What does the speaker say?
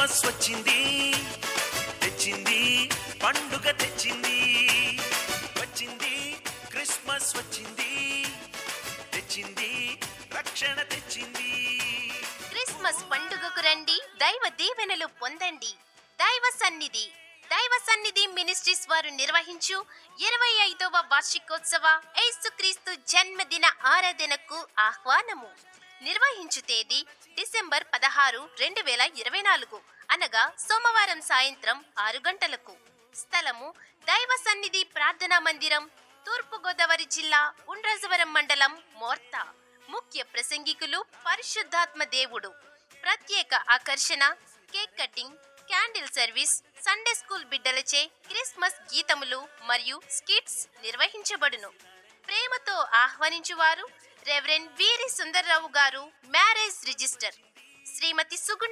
Christmas వచ్చింది. తెచ్చింది పండుగ తెచ్చింది. వచ్చింది క్రిస్మస్ వచ్చింది. తెచ్చింది రక్షణ తెచ్చింది. క్రిస్మస్ పండుగకు రండి దైవ దీవెనలు పొందండి. దైవ సన్నిధి దైవ సన్నిధి మినిస్ట్రీస్ వారు నిర్వహించు ఇరవై ఐదవ వార్షికోత్సవ యేసుక్రీస్తు జన్మదిన ఆరాధనకు ఆహ్వానము. నిర్వహించు తేదీ డిసెంబర్ పదహారు రెండు వేల ఇరవై నాలుగు అనగా సోమవారం సాయంత్రం ఆరు గంటలకు. స్థలము దైవ సన్నిధి ప్రార్థనా మందిరం తూర్పు గోదావరి జిల్లా ఉండ్రజవరం మండలం మోర్తా. ముఖ్య ప్రసంగికులు పరిశుద్ధాత్మ దేవుడు. ప్రత్యేక ఆకర్షణ cake cutting candle service Sunday school బిడ్డలచే Christmas గీతములు మరియు స్కిట్స్ నిర్వహించబడును. ప్రేమతో ఆహ్వానించువారు రెవరెండ్ వీరి సుందర్రావు గారు మ్యారేజ్ రిజిస్టర్. శ్రీమతి సుగుణ